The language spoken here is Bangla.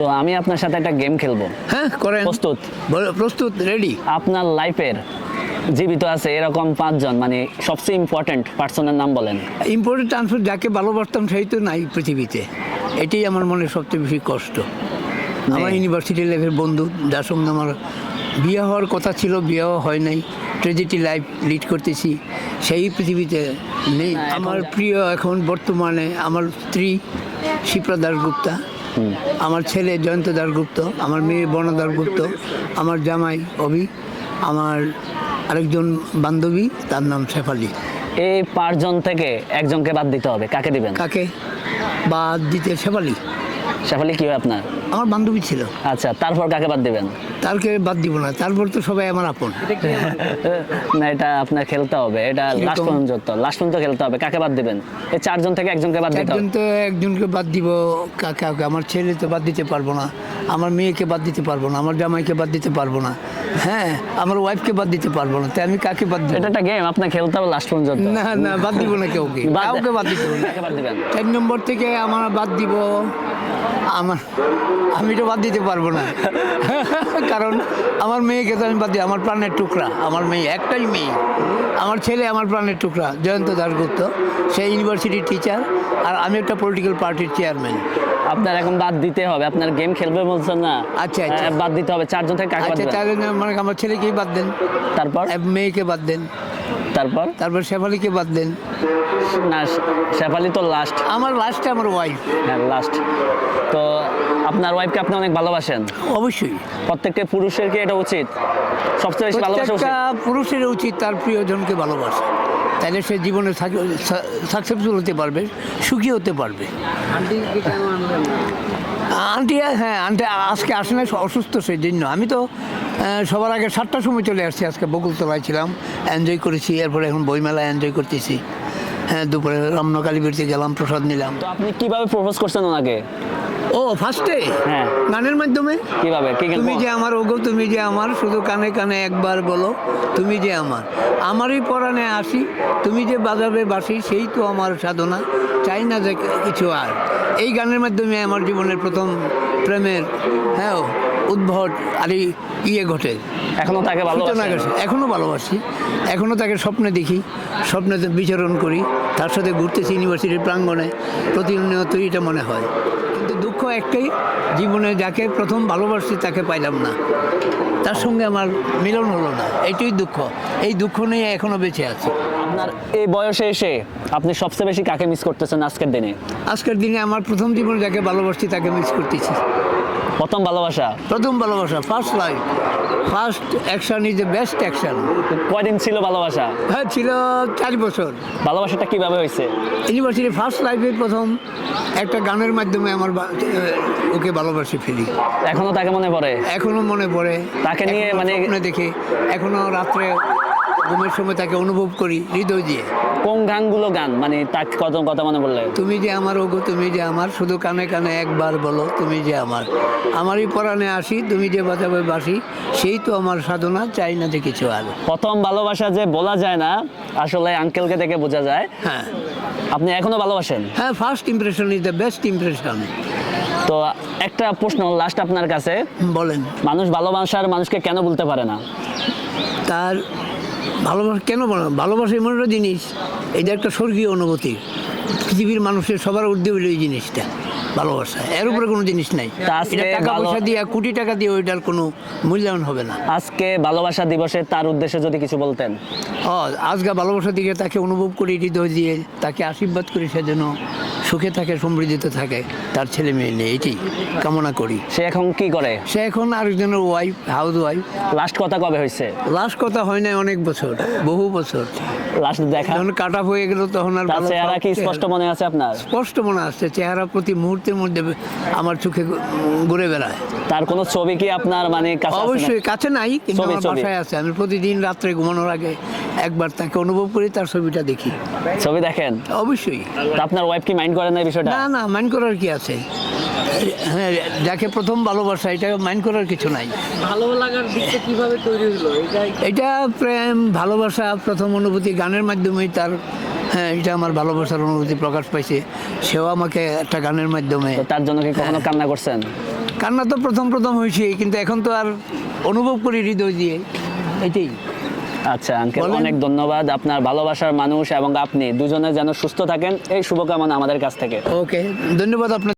তো আমি আপনার সাথে একটা গেম খেলব। হ্যাঁ করেন। প্রস্তুত? প্রস্তুত রেডি আপনার লাইফের জীবিত আছে এরকম পাঁচজন মানে সবচেয়ে ইম্পর্টেন্ট পার্সনের নাম বলেন। ইম্পর্টেন্ট আনসার যাকে ভালোবাসতাম সেই তো নাই পৃথিবীতে। এটাই আমার মনে সবচেয়ে বেশি কষ্ট। আমার ইউনিভার্সিটি লাইফের বন্ধু যার সঙ্গে আমার বিয়ে হওয়ার কথা ছিল বিয়েও হয় নাই। ট্রেজেডি লাইফ লিড করতেছি। সেই পৃথিবীতে নেই। আমার প্রিয় এখন বর্তমানে আমার স্ত্রী শিপ্রা দাশগুপ্তা। আমার ছেলে জয়ন্ত গুপ্ত আমার মেয়ে বর্ণদার গুপ্ত আমার জামাই অভি আমার আরেকজন বান্ধবী তার নাম শেফালি। এই পাঁচজন থেকে একজনকে বাদ দিতে হবে কাকে দিবেন? কাকে? বাদ দিতে শেফালি। শেফালি কি হয় আপনার? আমার বান্ধবী ছিল। আচ্ছা তারপর কাকে বাদ দিবেন? তারকে বাদ দিব না। তারপর তো সবাই আমার আপন। না এটা আপনার খেলতে হবে। এটা লাস্ট পর্যন্ত লাস্ট পর্যন্ত খেলতে হবে। কাকে বাদ দিবেন? এই চারজন থেকে একজনকে বাদ দিতে হবে। তো একজনকে বাদ দিব। কা- কাউকে। আমার ছেলে তো বাদ দিতে পারব না। আমার মেয়েকে বাদ দিতে পারব না। আমার জামাইকে বাদ দিতে পারব না। হ্যাঁ আমার ওয়াইফকে বাদ দিতে পারব না। তাই আমি কাকে বাদ দিব? এটা একটা গেম আপনার খেলতে হবে লাস্ট পর্যন্ত। না না বাদ দিব না কাউকে। কাউকে বাদ দিতে হবে না। কাকে বাদ দিবেন? চার নম্বর থেকে আমার বাদ দিব আমার আমি তো বাদ দিতে পারব না। কারণ আমার মেয়েকে তো আমি বাদ দিই আমার প্রাণের টুকরা আমার মেয়ে একটাই মেয়ে। আমার ছেলে আমার প্রাণের টুকরা জয়ন্ত দাশগুপ্ত সে ইউনিভার্সিটির টিচার আর আমি একটা পলিটিক্যাল পার্টির চেয়ারম্যান আপনার এখন বাদ দিতে হবে আপনার গেম খেলবে বলছেন না? আচ্ছা, আচ্ছা। হ্যাঁ, বাদ দিতে হবে চারজন থেকে আচ্ছা দিবেন? তাহলে না, মানে আমার ছেলেকেই বাদ দেন। তারপর? মেয়েকে বাদ দেন। তারপর? তারপর শেফালিকে বাদ দেন। না শেফালি তো লাস্ট আমার লাস্টে আমার ওয়াইফ হ্যাঁ লাস্ট তো আপনার ওয়াইফকে আপনি অনেক ভালোবাসেন? অবশ্যই। প্রত্যেকটা পুরুষের কি এটা উচিত? সবচেয়ে বেশি ভালোবাসা উচিত? পুরুষের উচিত তার প্রিয়জনকে ভালোবাসা। তাহলে সে জীবনে সাকসেসফুল হতে পারবে সুখী হতে পারবে। আন্টি হ্যাঁ আন্টি আজকে আসে না অসুস্থ সেই জন্য আমি তো সবার আগে সাতটার সময় চলে আসছি। আজকে বকুলতলায় ছিলাম এনজয় করেছি, এরপরে এখন বইমেলা এনজয় করতেছি। হ্যাঁ দুপুরে রমনকালী বেরতে গেলাম প্রসাদ নিলাম। তো আপনি কীভাবে প্রপোজ করছেন ওনাকে? ও ফার্স্টে? হ্যাঁ। গানের মাধ্যমে? কীভাবে? তুমি যে আমার ওগো তুমি যে আমার শুধু কানে কানে একবার বলো তুমি যে আমার। আমারই পরাণে আসি তুমি যে বাজাবে বাসি সেই তো আমার সাধনা। চাই না যে কিছু আর। এই গানের মাধ্যমে আমার জীবনের প্রথম প্রেমের হ্যাঁ উদ্ভট আর এই ইয়ে ঘটে। এখনও তাকে গেছে এখনও ভালোবাসি। এখনও তাকে স্বপ্নে দেখি স্বপ্নেতে বিচরণ করি। তার সাথে ঘুরতেছি ইউনিভার্সিটির প্রাঙ্গণে। প্রতিনিয়ত এটা মনে হয়। কিন্তু দুঃখ একটাই জীবনে যাকে প্রথম ভালোবাসছি তাকে পাইলাম না। তার সঙ্গে আমার মিলন হলো না। এটাই দুঃখ। এই দুঃখ নিয়ে এখনও বেঁচে আছি। আপনার এই বয়সে এসে আপনি সবচেয়ে বেশি কাকে মিস করতেছেন আজকের দিনে? আজকের দিনে আমার প্রথম জীবনে যাকে ভালোবাসছি তাকে মিস করতেছি। প্রথম ভালোবাসা? প্রথম ভালোবাসা first life first action is the best action কয়দিন ছিল ভালোবাসা? হ্যাঁ ছিল চার বছর। ভালোবাসাটা কীভাবে হয়েছে? ইউনিভার্সিটি ফার্স্ট লাইফে প্রথম একটা গানের মাধ্যমে আমার ওকে ভালোবাসি ফেলি। এখনও তাকে মনে পড়ে? এখনও মনে পড়ে। তাকে নিয়ে মানে- দেখে। এখনও রাত্রে ঘুমের সময় তাকে অনুভব করি হৃদয় দিয়ে। কোন গানগুলো গান? মানে তাকে কত কথা মনে বললে তুমি যে আমার ওগো তুমি যে আমার শুধু কানে কানে একবার বলো তুমি যে আমার। আমারই পরাণে আসি তুমি যে বাজাবে বাসি সেই তো আমার সাধনা চাই না যে কিছু আর। প্রথম ভালোবাসা যে বলা যায় না আসলে আঙ্কেলকে দেখে বোঝা যায়। হ্যাঁ। আপনি এখনও ভালোবাসেন? হ্যাঁ first impression is the best impression তো একটা প্রশ্ন লাস্ট আপনার কাছে। বলেন। মানুষ ভালোবাসার মানুষকে কেন বলতে পারে না? তার ভালোবাসা কেন ভালোবাসা এমন একটা জিনিস এটা একটা স্বর্গীয় অনুভূতি। পৃথিবীর মানুষের সবার ঊর্ধ্বে হইল এই জিনিসটা ভালোবাসা। এর উপরে কোনো জিনিস নাই। এটা টাকা পয়সা দিয়ে কোটি টাকা দিয়ে ওইটার কোনো মূল্যায়ন হবে না। আজকে ভালোবাসা দিবসে তার উদ্দেশ্যে যদি কিছু বলতেন। ও আজকে ভালোবাসা দিকে তাকে অনুভব করি হৃদয় দিয়ে তাকে আশীর্বাদ করি সে যেন সুখে থাকে সমৃদ্ধিতে থাকে তার ছেলে মেয়ে নিয়ে এটি কামনা করি। সে এখন কি করে? সে এখন আরেকজনের ওয়াইফ হাউস ওয়াইফ লাস্ট কথা কবে হয়েছে? লাস্ট কথা হয় না অনেক বছর বহু বছর। লাস্ট দেখা। যখন কাট অফ হয়ে গেল তখন আর চেহারা কি স্পষ্ট মনে আছে আপনার? স্পষ্ট মনে আসছে চেহারা প্রতি মুহূর্তের মধ্যে আমার চোখে ঘুরে বেড়ায়। তার কোনো ছবি কি আপনার মানে অবশ্যই কাছে নাই কিন্তু আমার বাসায় আছে। আমি প্রতিদিন রাত্রে ঘুমানোর আগে একবার তাকে অনুভব করি তার ছবিটা দেখি। ছবি দেখেন? অবশ্যই। আপনার ওয়াইফ কি মাইন্ড করেন না এই বিষয়টা? না না মাইন্ড করার কি আছে? হ্যাঁ যাকে প্রথম ভালোবাসা এটা মাইন্ড করার কিছু নাই। ভালো লাগার দিকটা কীভাবে তৈরি হলো? এটাই এটা প্রেম ভালোবাসা প্রথম অনুভূতি গানের মাধ্যমেই তার হ্যাঁ এটা আমার ভালোবাসার অনুভূতি প্রকাশ পাইছে। সেও আমাকে একটা গানের মাধ্যমে। তার জন্য কি কখনো কান্না করছেন? কান্না তো প্রথম প্রথম হয়েছে কিন্তু এখন তো আর অনুভব করি হৃদয় দিয়ে। এটাই। আচ্ছা আঙ্কেল অনেক ধন্যবাদ। আপনার ভালোবাসার মানুষ এবং আপনি দুজনে যেন সুস্থ থাকেন। এই শুভকামনা আমাদের কাছ থেকে। ওকে ধন্যবাদ আপনার